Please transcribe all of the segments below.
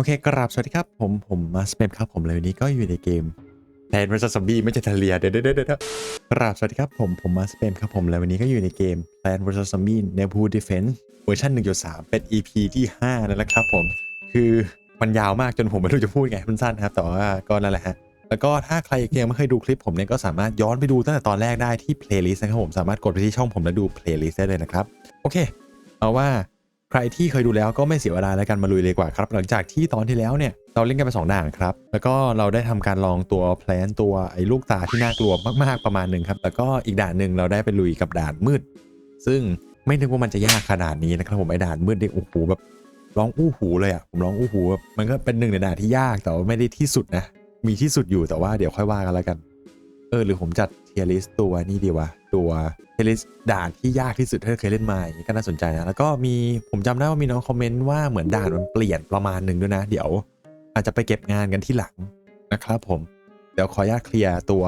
โอเคกราบสวัสดีครับ ผมผมมาสเปมครับผมเลยวันนี้ก็อยู่ในเกมแ a น vs Zombie ไม่ใช่ทะเลียเดี๋ยวเดี๋ยวเดี๋ยวกราบสวัสดีครับผมผมมาสเปมครับผมแล้ววันนี้ก็อยู่ในเกม Plan vs Zombie n e b u Defense เวอร์ชัน1.3 เป็น EP ที่ 5 นั่นแหละครับผม คือมันยาวมากจนผมไม่รู้จะพูดไงมันสั้นนะครับ แต่ว่าก็นั่นแหละฮะ แล้วก็ถ้าใครยังไม่เคยดูคลิปผมเนี่ยก็สามารถย้อนไปดูตั้งแต่ตอนแรกได้ที่ playlist นะครับผมสามารถกดไปที่ช่องผมแล้วดู playlist ได้เลยนะครับโอเค เอาว่า ใครที่เคยดูแล้วก็ไม่เสียเวลาแล้วกันมาลุยเลยกว่าครับ หลังจากที่ตอนที่แล้วเนี่ยเราเล่นกันไปสองด่านครับ แล้วก็เราได้ทำการลองตัวแพลนตัวไอ้ลูกตาที่น่ากลัวมากๆประมาณหนึ่งครับ แล้วก็อีกด่านหนึ่งเราได้ไปลุยกับด่านมืด ซึ่งไม่นึกว่ามันจะยากขนาดนี้นะครับผมไอ้ด่านมืดเนี่โอ้โหแบบร้องอู้หูเลยอะผมร้องอู้หูมันก็เป็นหนึ่งในด่านที่ยากแต่ว่าไม่ได้ที่สุดนะมีที่สุดอยู่แต่ว่าเดี๋ยวค่อยว่ากันแล้วกัน เออหรือผมจัดเทียริสตัวนี่ดีวะตัวเทียริสด่านที่ยากที่สุดที่เคยเล่นมาอย่างนี้ก็น่าสนใจนะ แล้วก็มีผมจำได้ว่ามีน้องคอมเมนต์ว่าเหมือนด่านมันเปลี่ยนประมาณหนึ่งด้วยนะ เดี๋ยว อาจจะไปเก็บงานกันที่หลังนะครับผมเดี๋ยวขออนุญาตเคลียร์ตัว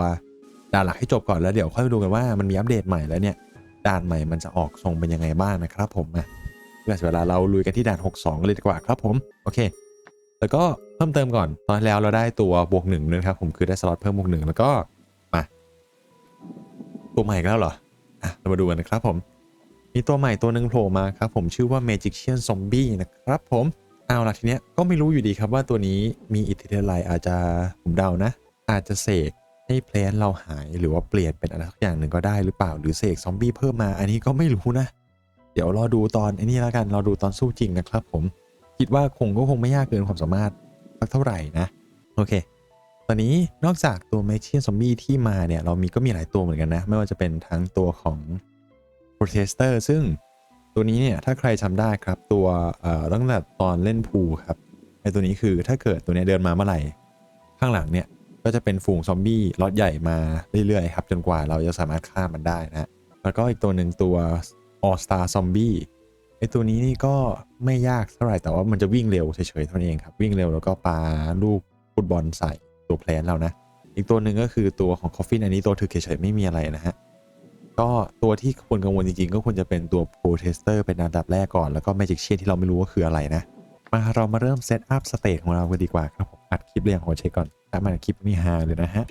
ด่านหลักให้จบก่อนแล้วเดี๋ยวค่อยมาดูกันว่ามันมีอัปเดตใหม่แล้วเนี่ยด่านใหม่มันจะออกทรงเป็นยังไงบ้างนะครับผมนะเพื่อเวลาเราลุยกันที่ด่าน 62กันเลยดีกว่าครับผมโอเค แล้วก็เพิ่มเติมก่อนตอนแล้วเราได้ตัวบวกหนึ่งนะครับผมคือได้สล็อตเพิ่มบวกหนึ่งแล้วก็ ตัวใหม่อีกแล้วเหรอ อะ เรามาดูกันนะครับผม มีตัวใหม่ตัวหนึ่งโผล่มาครับผมชื่อว่า Magician Zombie นะครับผม เอาล่ะทีเนี้ยก็ไม่รู้อยู่ดีครับว่าตัวนี้มีอิทธิฤทธิ์อะไรอาจจะผมเดานะ อาจจะเสกให้เพลนเราหายหรือว่าเปลี่ยนเป็นอะไรสักอย่างหนึ่งก็ได้หรือเปล่าหรือเสกซอมบี้เพิ่มมาอันนี้ก็ไม่รู้นะ เดี๋ยวรอดูตอนไอ้นี่แล้วกันรอดูตอนสู้จริงนะครับผม คิดว่าคงก็คงไม่ยากเกินความสามารถสักเท่าไหร่นะ โอเค ตอนนี้นอกจากตัว m a g i a n Zombie ที่มาเนี่ย เรามีก็มีหลายตัวเหมือนกันนะ ไม่ว่าจะเป็นทั้งตัวของ Protester ซึ่งตัวนี้เนี่ย ถ้าใครจำได้ครับตัวเอ่อตั้งแต่ตอนเล่นพูครับไอตัวนี้คือถ้าเกิดตัวเนี้ยเดินมาเมื่อไหร่ ข้างหลังเนี่ยก็จะเป็นฝูงซอมบี้ล็อตใหญ่มาเรื่อยๆครับ จนกว่าเราจะสามารถฆ่ามันได้นะ แล้วก็อีกตัวหนึ่งตัว All Star Zombie ไอตัวนี้นี่ก็ไม่ยากเท่าไหร่แต่ว่ามันจะวิ่งเร็วเฉยๆเท่านั้นเองครับ วิ่งเร็วแล้วก็ปาลูกฟุตบอลใส่ ตัวแพลนเรานะ อีกตัวหนึ่งก็คือตัวของคอฟฟินอันนี้ตัวถือเฉยๆไม่มีอะไรนะฮะ ก็ตัวที่ควรกังวลจริงๆ ก็ควรจะเป็นตัวโปรเทสเตอร์เป็นอันดับแรกก่อนแล้วก็แมจิกเชียนที่เราไม่รู้ว่าคืออะไรนะ มาเรามาเริ่มเซตอัพสเตจของเรากันดีกว่าครับผมอัดคลิปเรียงหัวเช็คก่อนถ้ามันคลิปไม่ฮาเลยนะฮะ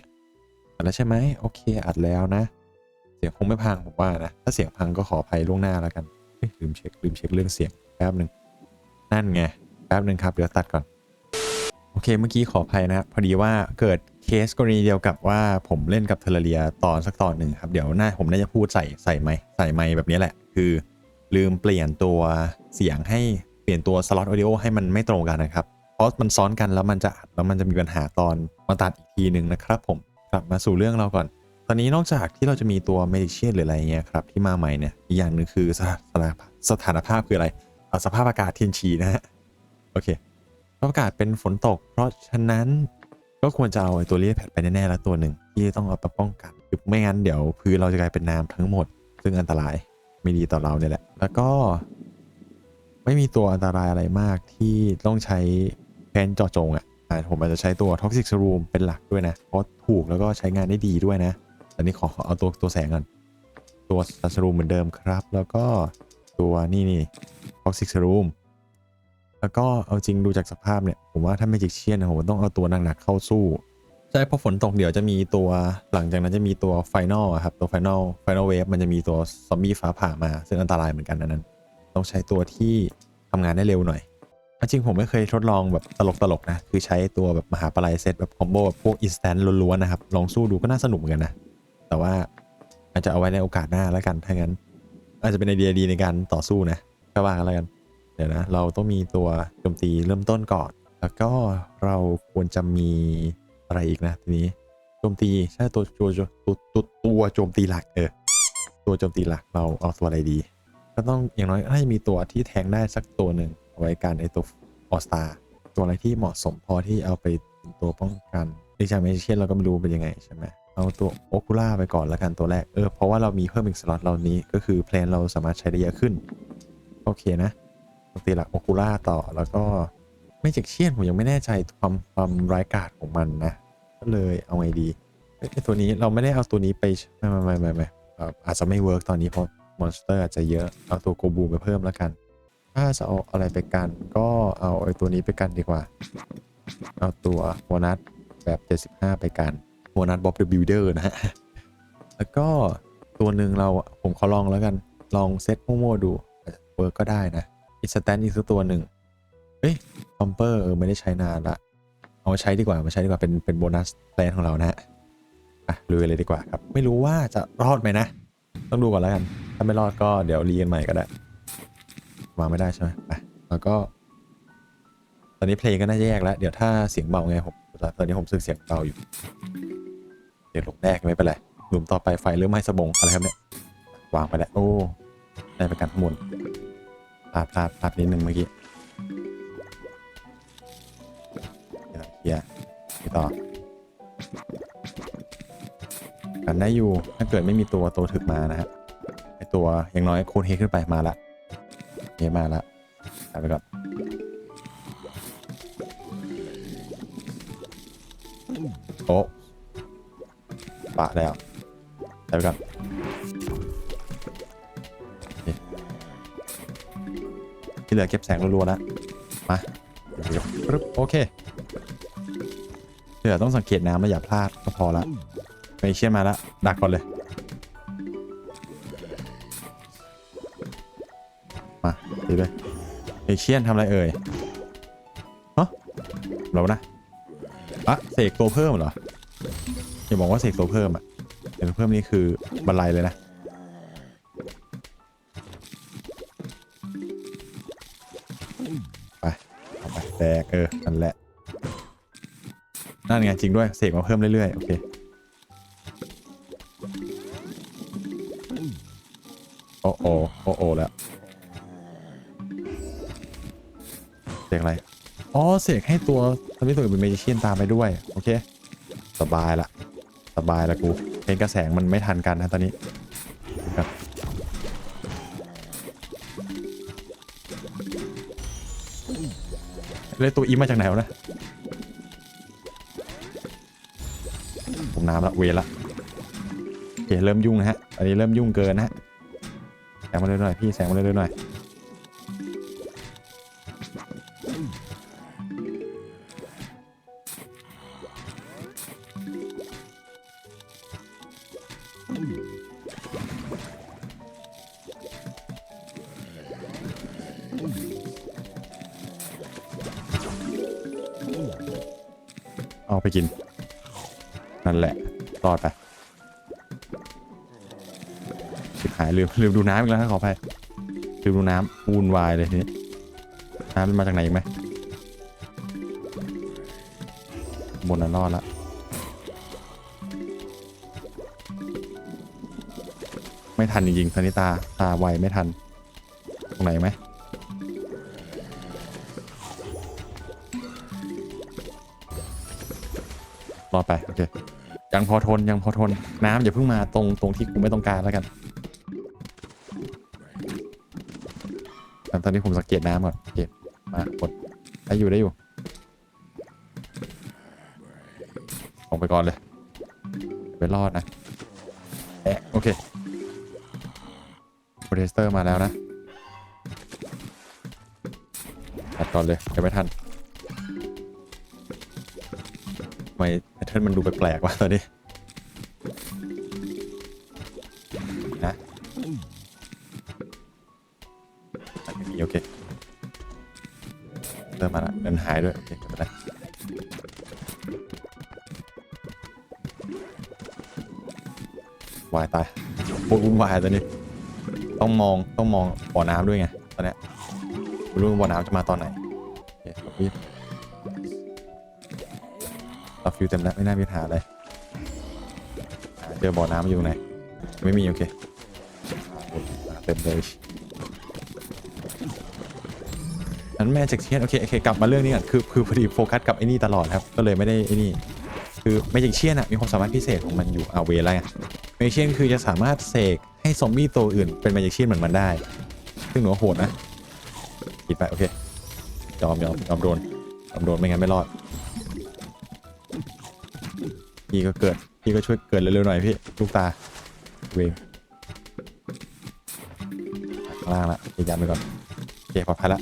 อัดแล้วใช่ไหมโอเคอัดแล้วนะ เสียงคงไม่พังผมว่านะถ้าเสียงพังก็ขออภัยล่วงหน้าแล้วกันลืมเช็คลืมเช็คเรื่องเสียงแป๊บหนึ่งนั่นไงแป๊บหนึ่งครับเดี๋ยวตัดก่อน โอเคเมื่อกี้ขออภัยนะครับพอดีว่าเกิดเคสกรณีเดียวกับว่าผมเล่นกับเทเลเรียตอนสักตอนหนึ่งครับ เดี๋ยวหน้าผมน่าจะพูดใส่ใส่ไมค์ใส่ไมค์แบบนี้แหละ คือลืมเปลี่ยนตัวเสียงให้เปลี่ยนตัวสล็อตออดิโอให้มันไม่ตรงกันนะครับเพราะมันซ้อนกันแล้วมันจะอัดแล้วมันจะมีปัญหาตอนมาตัดอีกทีหนึ่งนะครับ ผมกลับมาสู่เรื่องเราก่อน ตอนนี้นอกจากที่เราจะมีตัวเมดิเชียนหรืออะไรเงี้ยครับที่มาใหม่เนี่ยอีกอย่างหนึ่งคือสถานะสถานภาพคืออะไรเอาสภาพอากาศเทียนชีนะฮะโอเค อากาศเป็นฝนตก เพราะฉะนั้นก็ควรจะเอาไอ้ตัวเลียแพดไปแน่ๆแล้วตัวหนึ่งที่ต้องเอาไปป้องกันไม่งั้นเดี๋ยวพื้นเราจะกลายเป็นน้ำทั้งหมด ซึ่งอันตรายไม่ดีต่อเราเนี่ยแหละ แล้วก็ไม่มีตัวอันตรายอะไรมากที่ต้องใช้แพนเจาะจงอะอ่ผมอาจจะใช้ตัว Toxic Room เป็นหลักด้วยนะ เพราะถูกแล้วก็ใช้งานได้ดีด้วยนะแต่นี้ขอขอเอาตัวตัวแสงก่อน ตัว s ั Room เหมือนเดิมครับ แล้วก็ตัวนี่นี่ Toxic Room แล้วก็เอาจริงดูจากสภาพเนี่ย ผมว่าถ้าไม่จิกเชียนนะผมต้องเอาตัวหนักๆเข้าสู้ ใช่เพราะฝนตกเดี๋ยวจะมีตัวหลังจากนั้นจะมีตัวไฟนอลครับ ตัวไฟนอลไฟนอลเวฟมันจะมีตัวซอมบี้ฟ้าผ่ามา ซึ่งอันตรายเหมือนกันนั้น ต้องใช้ตัวที่ทำงานได้เร็วหน่อยเอาจริงผมไม่เคยทดลองแบบตลกๆนะ คือใช้ตัวแบบมหาปลายเซตแบบคอมโบแบบพวกอินสแตนต์ล้วนๆนะครับ ลองสู้ดูก็น่าสนุกเหมือนกันนะ แต่ว่าอาจจะเอาไว้ในโอกาสหน้าแล้วกันถ้างั้น อาจจะเป็นไอเดียดีในการต่อสู้นะก็ว่ากันแล้วกัน ดี๋ยวนะเราต้องมีตัวโจมตีเริ่มต้นก่อน แล้วก็เราควรจะมีอะไรอีกนะทีนี้โจมตีใช่ตัวตัวตัวตัวตัวโจมตีหลักเออตัวโจมตีหลักเราเอาตัวอะไรดี ก็ต้องอย่างน้อยให้มีตัวที่แทงได้สักตัวหนึ่งเอาไว้การไอตัวออสตาตัวอะไรที่เหมาะสมพอที่เอาไปตัวป้องกันดิชาเมเชียนเราก็ไม่รู้เป็นยังไงใช่ไหมเอาตัวโอคูล่าไปก่อนแล้วกันตัวแรกเออเพราะว่าเรามีเพิ่มอีกสล็อตเรานี้ก็คือแพลนเราสามารถใช้ได้เยอะขึ้น โอเคนะ ติหลักโอคูล่าต่อแล้วก็ไม่เจ็กเชียนผมยังไม่แน่ใจความความร้ายกาจของมันนะก็เลยเอาไงดีไอ้ตัวนี้เราไม่ได้เอาตัวนี้ไปไม่ไม่ไม่ไม่ไม่อาจจะไม่เวิร์กตอนนี้เพราะมอนสเตอร์อาจจะเยอะเอาตัวโกบูไปเพิ่มแล้วกัน ถ้าจะเอาอะไรไปกันก็เอาไอ้ตัวนี้ไปกันดีกว่า เอาตัวโบนัสแบบ 75 ไปกันโบนัสบ๊อบเดอะบิลเดอร์นะฮะแล้วก็ตัวหนึ่งเราผมขอลองแล้วกันลองเซตโม่ๆดูเวิร์กก็ได้นะ อิสแตนอีกสักตัวหนึ่งเฮ้ยคอมเปอร์เออไม่ได้ใช้นานละเอามาใช้ดีกว่ามาใช้ดีกว่าเป็นเป็นโบนัสแพลนของเรานะฮะอะลุยเลยดีกว่าครับ ไม่รู้ว่าจะรอดไหมนะ ต้องดูก่อนแล้วกัน ถ้าไม่รอดก็เดี๋ยวรีกันใหม่ก็ได้วางไม่ได้ใช่ไหมไปแล้วก็ ตอนนี้เพลงก็น่าจะแยกแล้ว เดี๋ยวถ้าเสียงเบาไงผมตอนนี้ผมรู้สึกเสียงเบาอยู่เดี๋ยวหลบแรกไม่เป็นไรหลุมต่อไปไฟเริ่มไหม้สบงอะไรครับเนี่ยวางไปแล้วโอ้ได้ประกันข้างบน พลาดพลาดพลาดนิดนึงเมื่อกี้เดี๋ยวเพียร์ไปต่อกันได้อยู่ ถ้าเกิดไม่มีตัวตัวถึกมานะฮะไอตัวอย่างน้อยโคนเฮขึ้นไปมาละเฮมาละตายไปก่อนโอ้ปะแล้วตายไปก่อน ที่เหลือเก็บแสงรัวๆแล้วมาปึ๊บโอเคเหลือต้องสังเกตน้ำแล้วอย่าพลาดก็พอละไปเชี่ยนมาแล้วดักก่อนเลย มาดีเลยเอเชียนทำอะไรเอ่ยฮะเรานะอะเสกตัวเพิ่มเหรออย่าบอกว่าเสกตัวเพิ่มอะเสกตัวเพิ่มนี่คือบันไลเลยนะ แตกเออนั่นแหละนั่นไงจริงด้วยเสกมาเพิ่มเรื่อยๆ โอเค โอ้โอโอ้โอแล้วเสกอะไร อ๋อเสกให้ตัวทำให้ตัวเป็นเมจิเชียนตามไปด้วย โอเค สบายละ สบายละกูเพลงกระแสงมันไม่ทันกันนะตอนนี้ ครับเลยตัวอีมาจากไหนวะนะผมน้ำละเวละโอเคเริ่มยุ่งนะฮะอันนี้เริ่มยุ่งเกินนะฮะแสงมาเรื่อยพี่แสงมาเลยหน่อยาไปกิน นั่นแหละรอดไปชิบหายลืมลืมดูน้ำอีกแล้วขออภัยลืมดูน้ำวุ่นวายเลยทีนี้น้ำมันมาจากไหนอีกไหมบนนั้นรอดละไม่ทันจริงๆตอนนี้ตาตาไวไม่ทัน ตรงไหนไหม รอไปโอเคยังพอทนยังพอทนน้ำอย่าเพิ่งมาตรงตรงที่กูไม่ต้องการแล้วกันตอนนี้ผมสังเกตน้ำก่อนโอเคมากดได้อยู่ได้อยู่ลงไปก่อนเลย ไปรอดนะแอะโอเคโปรเทสเตอร์มาแล้วนะตัดก่อนเลยเดี๋ยวไม่ทันทำไมแพ ทิร์นมันดูแปลกๆว่ะตอนนี้นะอันนี้โอเคเริ่มมาละเดินหายด้วย โอเคไม่เป็นไรวายตายโคตรวุ่นวายตอนนี้ ต้องมองต้องมองบ่อน้ำด้วยไงตอนเนี้ยไม่รู้ว่าบ่อน้ำจะมาตอนไหน คิวเต็มแล้วไม่น่ามีปัญหาอะไรเจอบ่อน้ำอยู่ไหนไม่มีโอเคเต็มเลยนั้นแม่จากเชียนโอเคโอเคกลับมาเรื่องนี้ก่อนคือคือพอดีโฟกัสกับไอ้นี่ตลอดครับ ก็เลยไม่ได้ไอ้นี่คือแม่จิกเชียนอะมีความสามารถพิเศษของมันอยู่เอาเวลาไงแมจิกเชียนคือจะสามารถเสกให้ซอมบี้ตัวอื่นเป็นแมจิกเชียนเหมือนมันได้ ซึ่งหนูโหดนะปิดไปโอเคยอมยอมยอมโดนยอมโดนไม่งั้นไม่รอด พี่ก็เกิด พี่ก็ช่วยเกิดเร็วๆหน่อยพี่ลูกตาเวงข้างล่างละยันไปก่อนเคปลอดภัยละ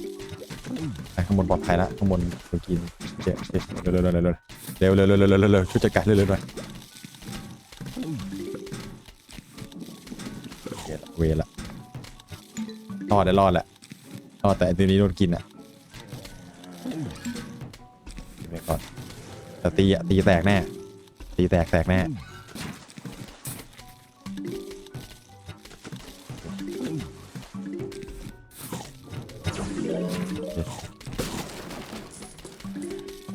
ไปข้างบนปลอดภัยละข้างบนโดนกินโอเคโอเคเร็วเร็วเร็วเร็วเร็วเร็วเร็วเร็วเร็วเร็วเร็วเร็วช่วยจัดการเร็วเร็วหน่อยเคละเวละรอดได้รอดแหละรอดแต่ตัวนี้โดนกินอะไว้ก่อนแต่ตีอะตีแตกแน่ ตีแตกแตกแน่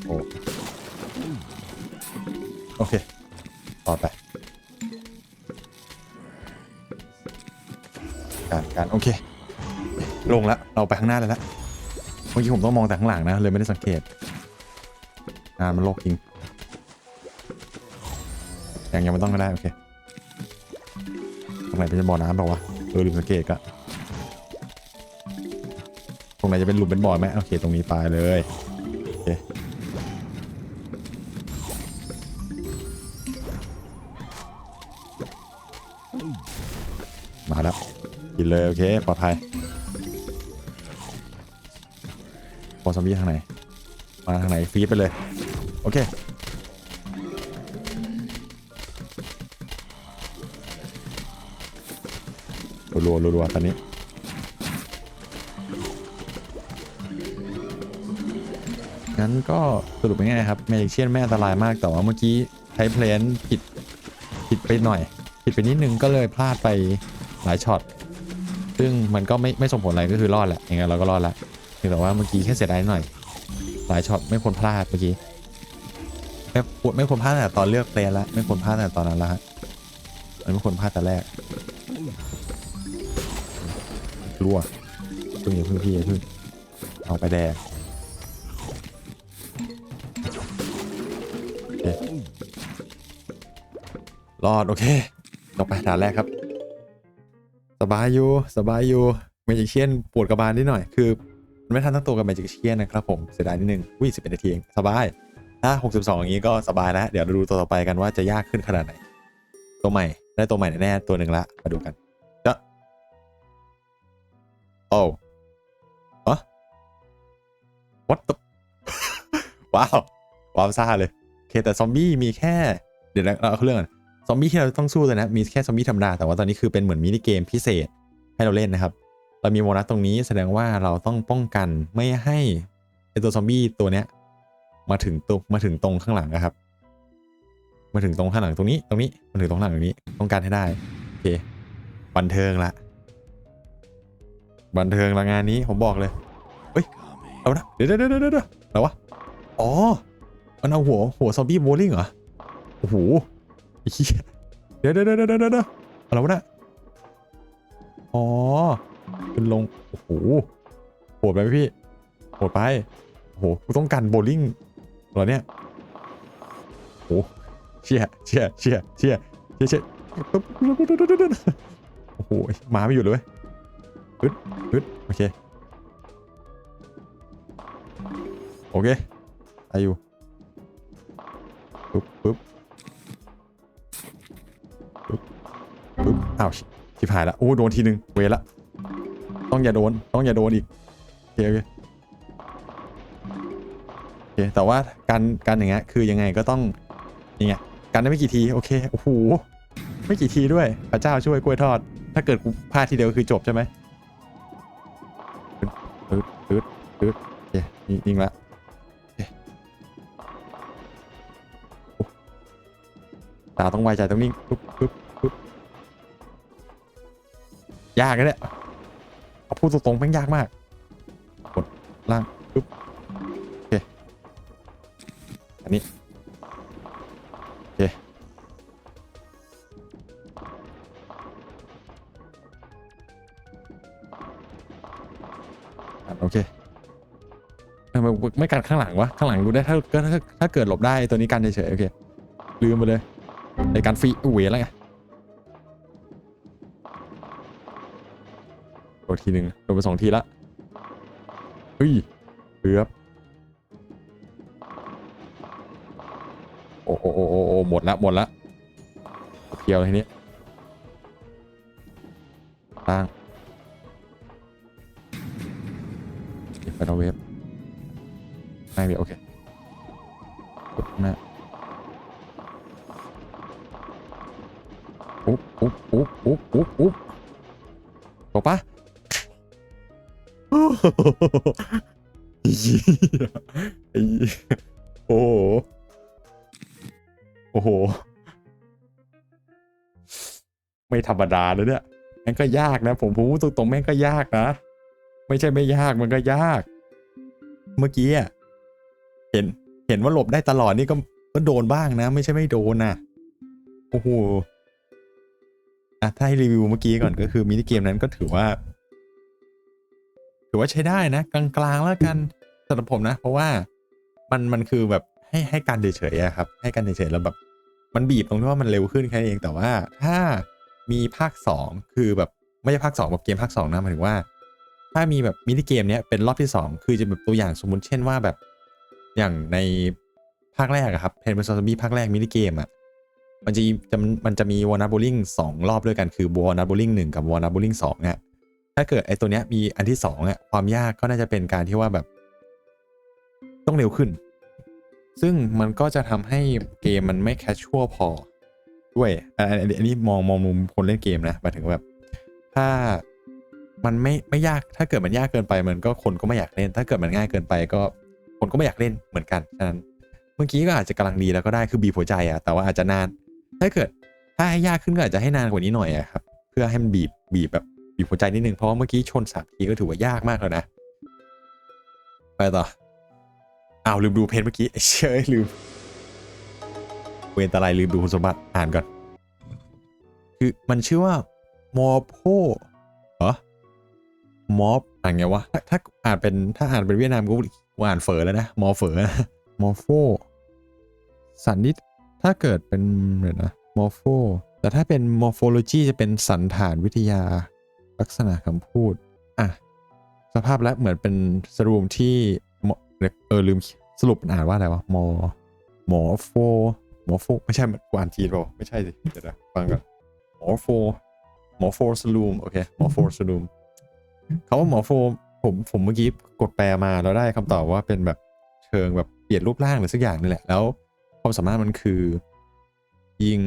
โอ้โอเคต่อไป การการโอเค ลงแล้วเราไปข้างหน้าเลยละเมื่อกี้ผมต้องมองแต่ข้างหลังนะ เลยไม่ได้สังเกต อ่า มันโลกจริง ยังยังไม่ต้องก็ได้ โอเคตรงไหนเป็นบ่อน้ำเปล่าวะเออลืมสังเกตก็ตรงไหนจะเป็นหลุมเป็นบ่อไหมโอเค ตรงนี้ตายเลยโอเคมาแล้วกินเลยโอเคปลอดภัยพอซอมบี้ทางไหนมาทางไหนฟีดไปเลย โอเค รัวรัวตอนนี้งั้นก็สรุปง่ายๆครับเมจิเชียนไม่อันตรายมากแต่ว่าเมื่อกี้ใช้เพลนผิดผิดไปหน่อย ผิดไปนิดนึงก็เลยพลาดไปหลายช็อตซึ่งมันก็ไม่ไม่ส่งผลอะไรก็คือรอดแหละยังไงเราก็รอดละเพียงแต่ว่าเมื่อกี้แค่เสียดายหน่อย หลายช็อตไม่ควรพลาดเมื่อกี้ไม่ควรไม่ควรพลาดตั้งแต่ตอนเลือกเพลนละไม่ควรพลาดตั้งแต่ตอนนั้นละฮะมันไม่ควรพลาดแต่แรก รัวเพิ่งอย่าเพิ่งพี่อย่าเพิ่งเอาไปแดงรอด โอเคต่อไปด่านแรกครับ สบายอยู่ สบายอยู่เมจิเชียนปวดกระบาลนิดหน่อย คือมันไม่ทันตั้งตัวกับเมจิเชียนนะครับผม เสียดายนิดนึงวิ่งสิบเอ็ดนาทีเองสบาย ถ้า62อย่างนี้ก็สบายแล้ว เดี๋ยวเราดูตัวต่อไปกันว่าจะยากขึ้นขนาดไหน ตัวใหม่ ได้ตัวใหม่แน่ๆตัวหนึ่งละ มาดูกัน จะโอ้ฮะ what the ว้าว ว้าวซ่าเลย โอเคแต่ซอมบี้มีแค่ เดี๋ยวนะเราเอาเรื่องก่อนซอมบี้ที่เราต้องสู้เลยนะ มีแค่ซอมบี้ธรรมดา แต่ว่าตอนนี้คือเป็นเหมือนมินิเกมพิเศษให้เราเล่นนะครับ เรามีโบนัสตรงนี้แสดงว่าเราต้องป้องกันไม่ให้ไอตัวซอมบี้ตัวเนี้ยมาถึงตรงมาถึงตรงข้างหลังนะครับ มาถึงตรงข้างหลังตรงนี้ ตรงนี้ มาถึงตรงข้างหลังตรงนี้ ต้องการให้ได้ โอเค บันเทิงละ บันเทิงละงานนี้ผมบอกเลยเฮ้ยเอานะเดี๋ยวเดี๋ยวเดี๋ยวเดี๋ยวอะไรวะอ๋อมันเอาหัวหัวซอมบี้โบลิ่งเหรอโอ้โหเหี้ยเดี๋ยวเดี๋ยวเดี๋ยวเดี๋ยวเดี๋ยวอะไรวะเนี่ยอ๋อขึ้นลงโอ้โหโหดไปไหมพี่โหดไปโอ้โหกูต้องการโบลิ่งเหรอเนี่ยโอ้โหเชี่ยเชี่ยเชี่ยเชี่ยเชี่ยเชี่ยโอ้โหมาไม่หยุดเลย เว้ยฮึดฮึดโอเค โอเคอายุปึ๊บปึ๊บปึ๊บปึ๊บอ้าวชิบหายละโอ้โดนทีนึงเวละ ต้องอย่าโดน ต้องอย่าโดนอีก โอเคโอเคโอเค แต่ว่าการการอย่างเงี้ยคือยังไงก็ต้องอย่างเงี้ยการได้ไม่กี่ที โอเค โอ้โห ไม่กี่ทีด้วย พระเจ้าช่วยกล้วยทอด ถ้าเกิดกูพลาดทีเดียวคือจบใช่ไหม นิ่งละตาต้องไวใจต้องนิ่งปุ๊บปุ๊บปุ๊บยากนะเนี่ยเอาพูดตรงๆแม่งยากมากกดล่างปุ๊บโอเคอันนี้โอเคโอเค ทำไมไม่กันข้างหลังวะข้างหลังดูได้ถ้าถ้าถ้าถ้าเกิดหลบได้ตัวนี้กันเฉยๆโอเคลืมไปเลยในการฟรีเวแล้วไงโดนทีหนึ่งโดนไปสองทีละเฮ้ยเกือบโอ้โอ้โอ้โอ้โอหมดละหมดละเพียวทีนี้ตั้งดเอาเวฟ โอ้โห โอ้โห ไม่ธรรมดาเลยเนี่ยแม่งก็ยากนะ ผมพูดตรงๆแม่งก็ยากนะ ไม่ใช่ไม่ยากมันก็ยาก เมื่อกี้อะเห็นเห็นว่าหลบได้ตลอดนี่ก็ก็โดนบ้างนะ ไม่ใช่ไม่โดนนะโอ้โหอะถ้าให้รีวิวเมื่อกี้ก่อนก็คือมินิเกมนั้นก็ถือว่า ถือว่าใช้ได้นะ กลางๆแล้วกันสำหรับผมนะ เพราะว่า มันมันคือแบบให้ให้การเฉยๆครับ ให้การเฉยๆแล้วแบบมันบีบตรงที่ว่ามันเร็วขึ้นแค่เองแต่ว่าถ้ามีภาค 2 คือแบบไม่ใช่ภาค 2 แบบเกมภาค2นะหมายถึงว่า ถ้ามีแบบมินิเกมเนี้ยเป็นรอบที่ 2 คือจะแบบตัวอย่างสมมุติเช่นว่าแบบอย่างในภาคแรกครับเพนเ e อร์ซอมบี้ภาคแรกมินิเกมอะมันจะจะมันจะมีวอนาโบลิงสองรอบด้วยกันคือวอนาโบลิงหนึ่งกับวอนาโบลิงสองเนี่ยถ้าเกิดไอตัวเนี้ยมีอันที่สองอะความยากก็น่าจะเป็นการที่ว่าแบบ ต้องเร็วขึ้น ซึ่งมันก็จะทำให้เกมมันไม่แคชชวพอด้วยอันนอันนี้มองมองมุมคนเล่นเกมนะหมายถึงแบบ ถ้ามันไม่ไม่ยากถ้าเกิดมันยากเกินไปมันก็คนก็ไม่อยากเล่น ถ้าเกิดมันง่ายเกินไปก็คนก็ไม่อยากเล่นเหมือนกันฉะนั้นเมื่อกี้ก็อาจจะกำลังดีแล้วก็ได้คือบีบหัวใจอะแต่ว่าอาจจะนาน ถ้าเกิดถ้าให้ยากขึ้นก็อาจจะให้นานกว่านี้หน่อยอะครับเพื่อให้มันบีบบีบแบบบีบหัวใจนิดนึงเพราะว่าเมื่อกี้ชนสามทีก็ถือว่ายากมากแล้วนะ ไปต่อ อ้าวลืมดูเพจเมื่อกี้เชยลืม เวนตะไลลืมดูคุณสมบัติอ่านก่อน คือมันชื่อว่ามอโพเหรอมอบอ่านไงวะถ้าถ้าอ่านเป็นถ้าอ่านเป็นเวียดนามก็อ่านเฝอแล้วนะมอเฝอมอโฟสันนิษถ้าเกิดเป็นเดี๋ยวนะมอโฟแต่ถ้าเป็นมอร์โฟโลจีจะเป็นสันฐานวิทยาลักษณะคำพูด อะ สภาพและเหมือนเป็นสรูมที่ เออลืมสรุปมันอ่านว่าอะไรวะมอหมอโฟหมอโฟไม่ใช่มันกวานจีนเปล่าไม่ใช่สิเดี๋ยวนะฟังก่อนหมอโฟหมอโฟสลูมโอเคหมอโฟสลูมเขาว่าหมอโฟผมผมเมื่อกี้กดแปลมาแล้วได้คำตอบว่าเป็นแบบเชิงแบบเปลี่ยนรูปร่างหรือสักอย่างนี่แหละ แล้วความสามารถมันคือ ยิง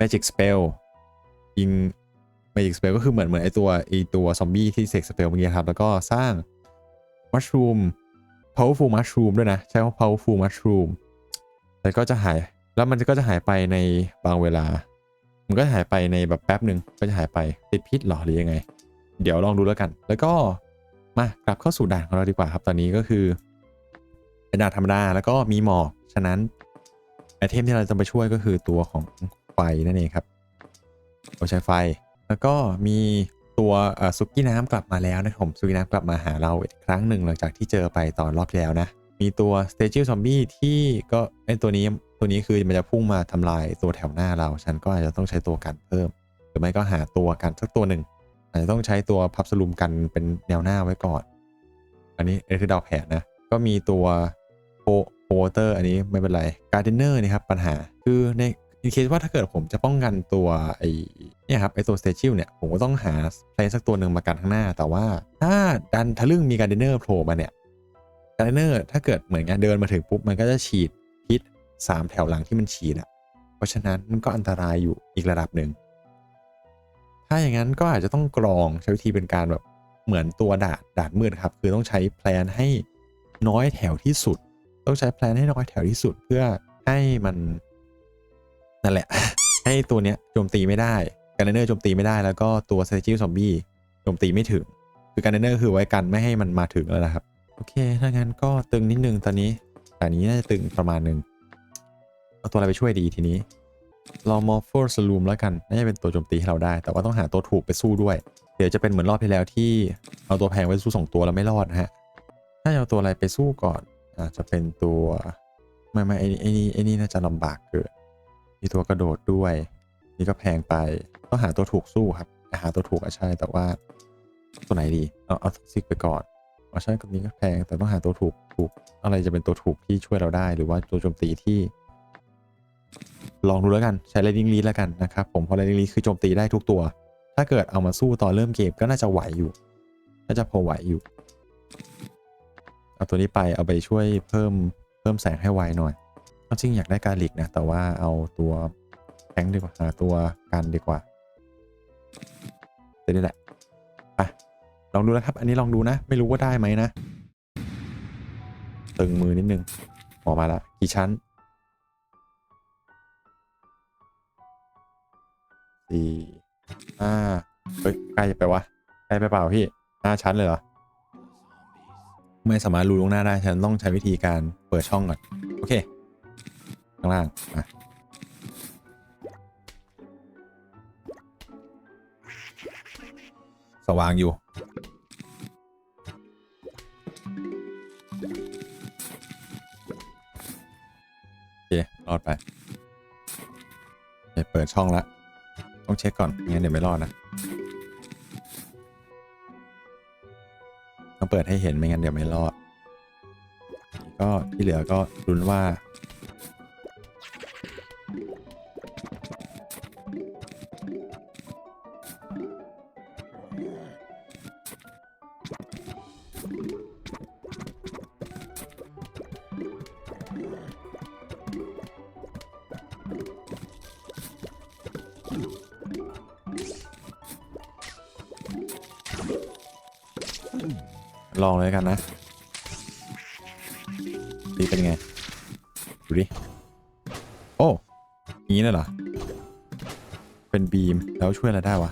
magic spell ยิง magic spell ก็คือเหมือนเหมือนไอตัวไอตัวซอมบี้ที่เสก spell เมื่อกี้ครับ แล้วก็สร้าง mushroom powerful mushroom ด้วยนะ ใช้ว่า powerful mushroom แต่ก็จะหาย แล้วมันก็จะหายไปในบางเวลา มันก็หายไปในแบบแป๊บหนึ่งก็จะหายไปติดพิษหรอหรือยังไง เดี๋ยวลองดูแล้วกัน แล้วก็มากลับเข้าสู่ด่านของเราดีกว่าครับ ตอนนี้ก็คือเป็นด่านธรรมดาแล้วก็มีหมอกฉะนั้นไอเทมที่เราจะไปช่วยก็คือตัวของไฟนั่นเองครับเราใช้ไฟ แล้วก็มี ตัวซุกี้น้ำกลับมาแล้วนะครับผมซุกี้น้ำกลับมาหาเราอีกครั้งหนึ่งหลังจากที่เจอไปตอนรอบที่แล้วนะ มีตัว s t a g e Zombie ที่ก็ไอตัวนี้ตัวนี้คือมันจะพุ่งมาทำลายตัวแถวหน้าเรา ฉันก็อาจจะต้องใช้ตัวกันเพิ่ม หรือไม่ก็หาตัวกันสักตัวหนึ่งอาจจะต้องใช้ตัวพับสลุมกันเป็นแนวหน้าไว้ก่อน อันนี้เอคือดาวแผนนะ ก็มีตัวโพโพเตอร์อันนี้ไม่เป็นไรการ์เดนเนอร์นี่ครับปัญหาคือใน ในเคสว่าถ้าเกิดผมจะป้องกันตัวไอ้เนี่ยครับไอ้ตัวสเตชิลเนี่ยผมก็ต้องหาเพลนสักตัวหนึ่งมากันข้างหน้า แต่ว่าถ้าดันทะลึ่งมีการเดนเนอร์โผล่มาเนี่ยการเดนเนอร์ถ้าเกิดเหมือนกันเดินมาถึงปุ๊บมันก็จะฉีดพิษสามแถวหลังที่มันฉีดอะเพราะฉะนั้นมันก็อันตรายอยู่อีกระดับหนึ่งถ้าอย่างนั้นก็อาจจะต้องกรองใช้วิธีเป็นการแบบเหมือนตัวดาดดาดมืดครับ คือต้องใช้แพลนให้น้อยแถวที่สุด ต้องใช้แพลนให้น้อยแถวที่สุดเพื่อให้มัน นั่นแหละ ให้ตัวเนี้ยโจมตีไม่ได้การเนอร์โจมตีไม่ได้แล้วก็ตัวเซจิลซอมบี้โจมตีไม่ถึง คือการเนอร์คือไว้กันไม่ให้มันมาถึงแล้วนะครับ โอเค ถ้างั้นก็ตึงนิดนึงตอนนี้แต่นี้น่าจะตึงประมาณหนึ่งเอาตัวอะไรไปช่วยดีทีนี้ลองมอร์ฟอร์สลูมแล้วกัน น่าจะเป็นตัวโจมตีให้เราได้ แต่ว่าต้องหาตัวถูกไปสู้ด้วย เดี๋ยวจะเป็นเหมือนรอบที่แล้วที่เอาตัวแพงไว้สู้สองตัวแล้วไม่รอดนะฮะ ถ้าจะเอาตัวอะไรไปสู้ก่อนอาจจะเป็นตัว ไม่ไม่ไอ้นี่ไอ้นี่ไอ้นี่น่าจะลำบากเกิน มีตัวกระโดดด้วย นี่ก็แพงไปต้องหาตัวถูกสู้ครับ หาตัวถูกอะใช่แต่ว่าตัวไหนดี เอาเอาซิกไปก่อนเอาใช่กับนี้ก็แพงแต่ต้องหาตัวถูกถูก อะไรจะเป็นตัวถูกที่ช่วยเราได้ หรือว่าตัวโจมตีที่ ลองดูแล้วกันใช้ Lightning Lead แล้วกันนะครับผมเพราะ Lightning Lead คือโจมตีได้ทุกตัว ถ้าเกิดเอามาสู้ตอนเริ่มเกมก็น่าจะไหวอยู่น่าจะพอไหวอยู่เอาตัวนี้ไปเอาไปช่วยเพิ่มเพิ่มแสงให้ไวหน่อย จริงอยากได้การลิกนะ แต่ว่าเอาตัวแทงดีกว่าหาตัวกันดีกว่าตัวนี้แหละไปลองดูนะครับ อันนี้ลองดูนะ ไม่รู้ว่าได้ไหมนะ ตึงมือนิดนึงออกมาละกี่ชั้นสี่ห้าเฮ้ยใกล้ไปวะใกล้ไปเปล่าพี่ห้าชั้นเลยเหรอไม่สามารถรู้ล่วงหน้าได้ฉันต้องใช้วิธีการเปิดช่องก่อนโอเค ข้างล่างอะสว่างอยู่ โอเครอดไปโอเคเปิดช่องแล้วต้องเช็คก่อนไม่งั้นเดี๋ยวไม่รอดนะ ต้องเปิดให้เห็นไม่งั้นเดี๋ยวไม่รอด ก็ที่เหลือก็รุนว่า ลองเลยกันนะดีเป็นไง ดูดิ โอ้งนี้เลยเหรอ เป็นบีมแล้วช่วยอะไรได้วะ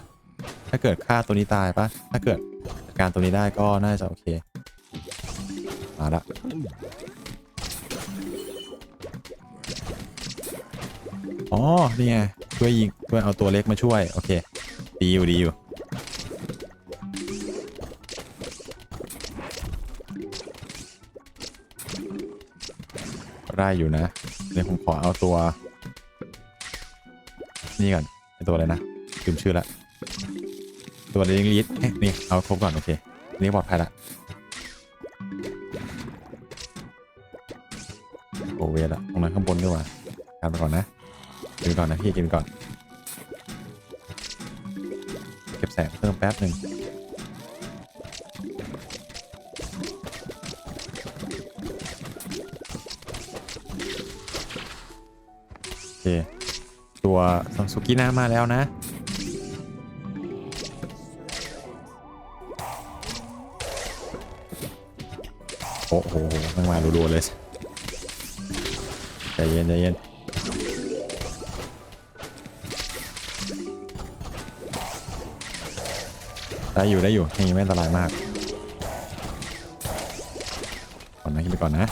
ถ้าเกิดฆ่าตัวนี้ตายปะถ้าเกิดจัดการตัวนี้ได้ก็น่าจะโอเค มาละอ๋อ นี่ไง ช่วยยิง ช่วยเอาตัวเล็กมาช่วย โอเค ดีอยู่ดีอยู่ ได้อยู่นะ เดี๋ยวผมขอเอาตัว นี่ก่อนไอตัวอะไรนะลืมชื่อละ ตัวเลี้ยงลีดเอ๊ะนี่ เอาครบก่อน โอเค นี่ปลอดภัยละโอเวละตรงนั้นข้างบนด้วยว่ะกันไปก่อนนะกินก่อนนะพี่กินก่อน เก็บแสงเพิ่มแป๊บหนึ่ง เค ตัวซังสุกิน่ามาแล้วนะ โอ้โหมันมารัวๆเลยใจเย็นใจเย็นได้อยู่ได้อยู่ยังไม่อันตรายมากก่อนนะคิดไปก่อนนะ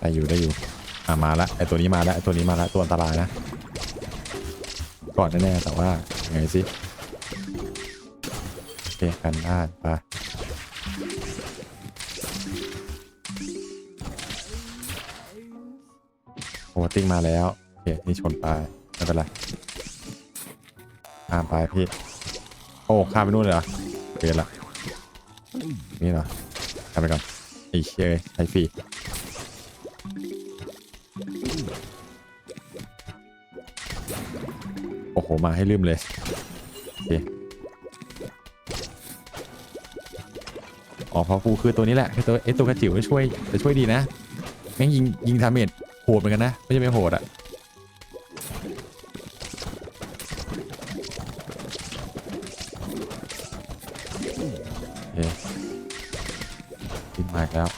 ได้อยู่ได้อยู่อ่ามาละไอตัวนี้มาละไอตัวนี้มาละตัวอันตรายนะ ก่อนแน่ๆแต่ว่าไงสิโอเคกันได้ไปโอเวอร์ติ้งมาแล้วโอเคนี่ชนไปไม่เป็นไรข้ามไปพี่ โอ้ข้ามไปนู่นเลยเหรอเปลี่ยนละนี่เหรอข้ามไปก่อนไอ้เชยใช้ฟ หมาให้ลืมเลยโอ,อ๋อเพราะกูคือตัวนี้แหละคือตัวไอ้ตัวกระจิ๋วช่วยจะช่วยดีนะแม่งยิงยิงทาเมจโหดเหมือนกันนะไม่ใช่ไม่โหดอะโอเคขึ้นมาแล้ว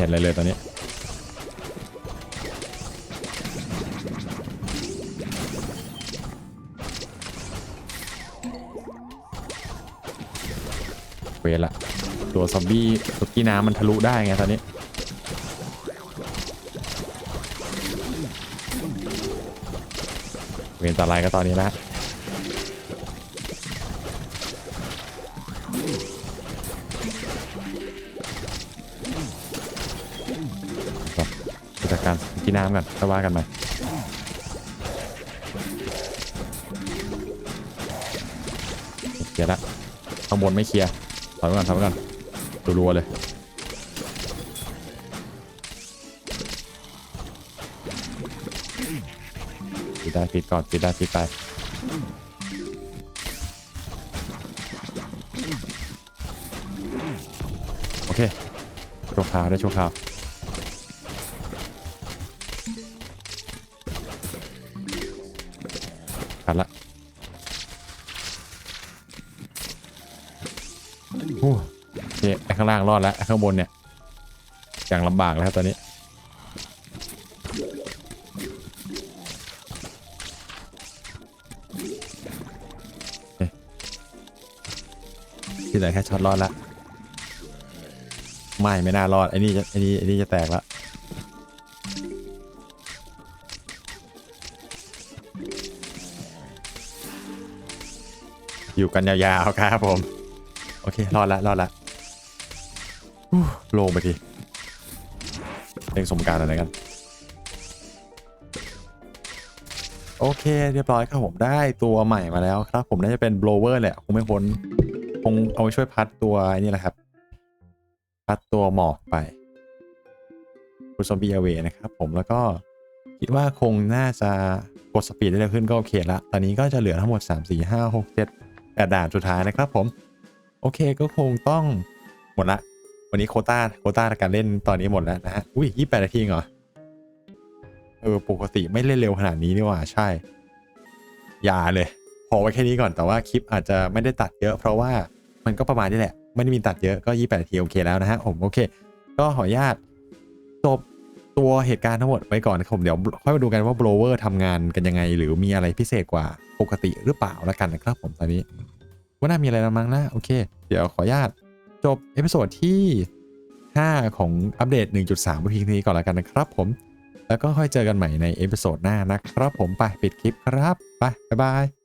เปลี่ยนไม่เห็นเลยเลยตอนนี้ เวละ ตัวซอมบี้ตัวกี้น้ำมันทะลุได้ไงตอนนี้เวรตรายก็ตอนนี้ละ ที่น้ำก่อนก็ว่ากันไหมเคลียร์ละข้างบนไม่เคลียร์ถอยไปก่อนถอยไปก่อนรัวๆเลยปิดได้ปิดก่อนปิดได้ปิดไปโอเคชั่วคราวได้ชั่วคราว โอ้โอเคไอข้างล่างรอดแล้วไอข้างบนเนี่ยอย่างลำบากแล้วครับตอนนี้ ที่ไหนแค่ช็อตรอดละไม่ไม่น่ารอดไอ้นี่จะไอ้นี่ไอ้นี่จะแตกละอยู่กันยาวๆครับผม โอเค รอดละรอดละโล่งไปทีเร่งสมการอะไรกัน โอเค เรียบร้อยครับผมได้ตัวใหม่มาแล้วครับ ผมน่าจะเป็น blower แหละ คงไม่พ้น คงเอาไปช่วยพัดตัวนี่แหละครับ พัดตัวหมอกไปคุณซอมบี้เอเวนะครับผมแล้วก็คิดว่าคงน่าจะกดสปีดได้เร็วขึ้นก็โอเคละ ตอนนี้ก็จะเหลือทั้งหมด 3 4 5 6 7 8ด่านสุดท้ายนะครับผม โอเคก็คงต้องหมดละ วันนี้โคต้าโคต้าการเล่นตอนนี้หมดแล้วนะฮะ อุ้ย28นาทีเหรอ เออ ปกติไม่เล่นเร็วขนาดนี้นี่ว่าใช่ อย่าเลย พอไว้แค่นี้ก่อนแต่ว่าคลิปอาจจะไม่ได้ตัดเยอะ เพราะว่ามันก็ประมาณนี้แหละ ไม่ได้มีตัดเยอะก็28นาทีโอเคแล้วนะฮะผมโอเค ก็ขออนุญาตจบตัวเหตุการณ์ทั้งหมดไว้ก่อนนะผมเดี๋ยวค่อยมาดูกันว่า blower ทำงานกันยังไง หรือมีอะไรพิเศษกว่าปกติหรือเปล่าแล้วกันนะครับผมตอนนี้ ว่าน่ามีอะไรแล้วมั้งนะ โอเค เดี๋ยวขออนุญาตจบเอพิโซดที่ 5 ของอัปเดต 1.3เพียงนี้ก่อนแล้วกันนะครับผม แล้วก็ค่อยเจอกันใหม่ในเอพิโซดหน้านะครับผมไปปิดคลิปครับ ไป บ๊ายบาย